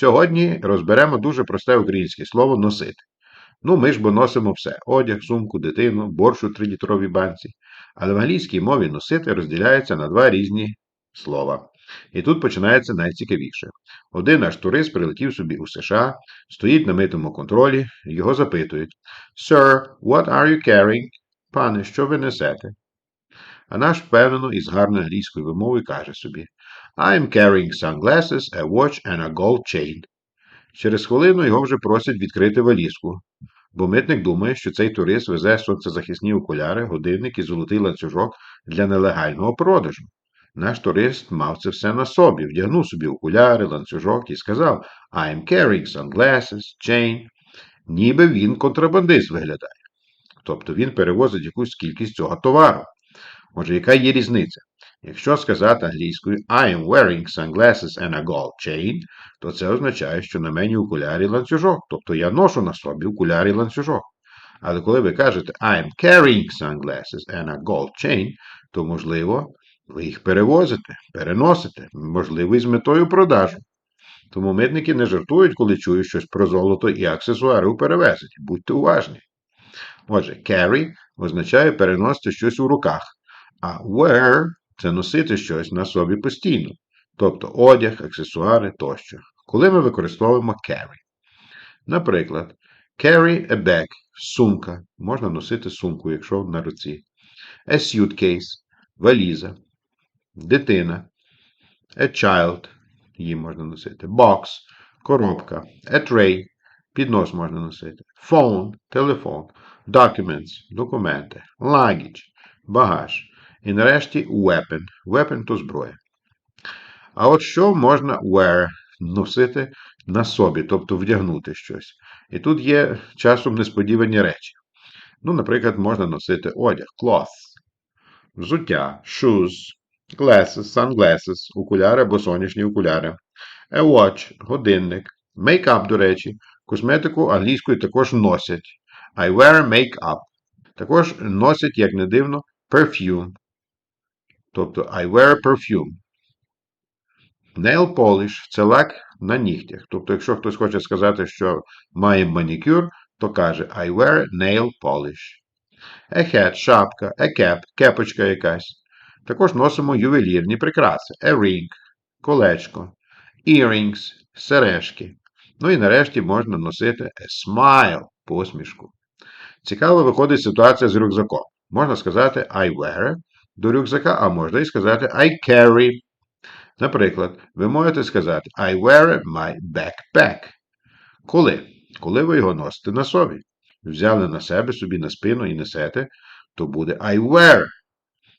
Сьогодні розберемо дуже просте українське слово носити. Ну, ми ж бо носимо все: одяг, сумку, дитину, борщ у трилітровій банці. Але в англійській мові носити розділяється на два різні слова. І тут починається найцікавіше. Один наш турист прилетів собі у США, стоїть на митому контролі, його запитують: Sir, what are you carrying? Пане, що ви несете? А наш впевнено і з гарною англійською вимовою каже собі: I'm carrying sunglasses, a watch and a gold chain. Через хвилину його вже просять відкрити валізку, бо митник думає, що цей турист везе сонцезахисні окуляри, годинник і золотий ланцюжок для нелегального продажу. Наш турист мав це все на собі, вдягнув собі окуляри, ланцюжок і сказав I'm carrying sunglasses, chain. Ніби він контрабандист виглядає. Тобто він перевозить якусь кількість цього товару. Отже, яка є різниця? Якщо сказати англійською I am wearing sunglasses and a gold chain, то це означає, що на мені окулярі ланцюжок. Тобто я ношу на собі окулярі ланцюжок. Але коли ви кажете I am carrying sunglasses and a gold chain, то, можливо, ви їх перевозите, переносите, можливо, і з метою продажу. Тому митники не жартують, коли чують щось про золото і аксесуари у перевезенні. Будьте уважні. Отже, carry означає переносити щось у руках, а wear це носити щось на собі постійно, тобто одяг, аксесуари тощо. Коли ми використовуємо carry. Наприклад, carry a bag сумка. Можна носити сумку, якщо на руці. A suitcase валіза. Дитина. A child. Її можна носити. Box коробка. A tray піднос можна носити. Phone телефон. Documents документи. Luggage багаж. І нарешті weapon. Weapon то зброя. А от що можна wear носити на собі, тобто вдягнути щось. І тут є часом несподівані речі. Ну, наприклад, можна носити одяг, cloth, взуття, shoes, glasses, sunglasses, окуляри або сонячні окуляри, a watch, годинник, make-up, до речі, косметику англійською також носять. I wear make-up. Також носять, як не дивно, perfume. Тобто I wear perfume. Nail polish це лак на нігтях. Тобто, якщо хтось хоче сказати, що має манікюр, то каже I wear nail polish. A hat – шапка, a cap – кепочка якась. Також носимо ювелірні прикраси. A ring – колечко, earrings – сережки. Ну і нарешті можна носити a smile – посмішку. Цікаво виходить ситуація з рюкзаком. Можна сказати I wear до рюкзака, а можна і сказати I carry. Наприклад, ви можете сказати I wear my backpack. Коли? Коли ви його носите на собі. Взяли на себе собі на спину і несете, то буде I wear.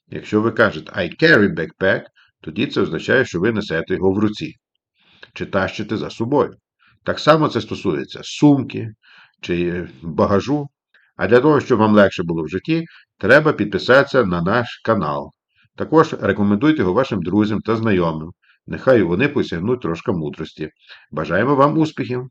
Якщо ви кажете I carry backpack, тоді це означає, що ви несете його в руці. Чи тащите за собою. Так само це стосується сумки чи багажу. А для того, щоб вам легше було в житті, треба підписатися на наш канал. Також рекомендуйте його вашим друзям та знайомим. Нехай вони посягнуть трошки мудрості. Бажаємо вам успіхів!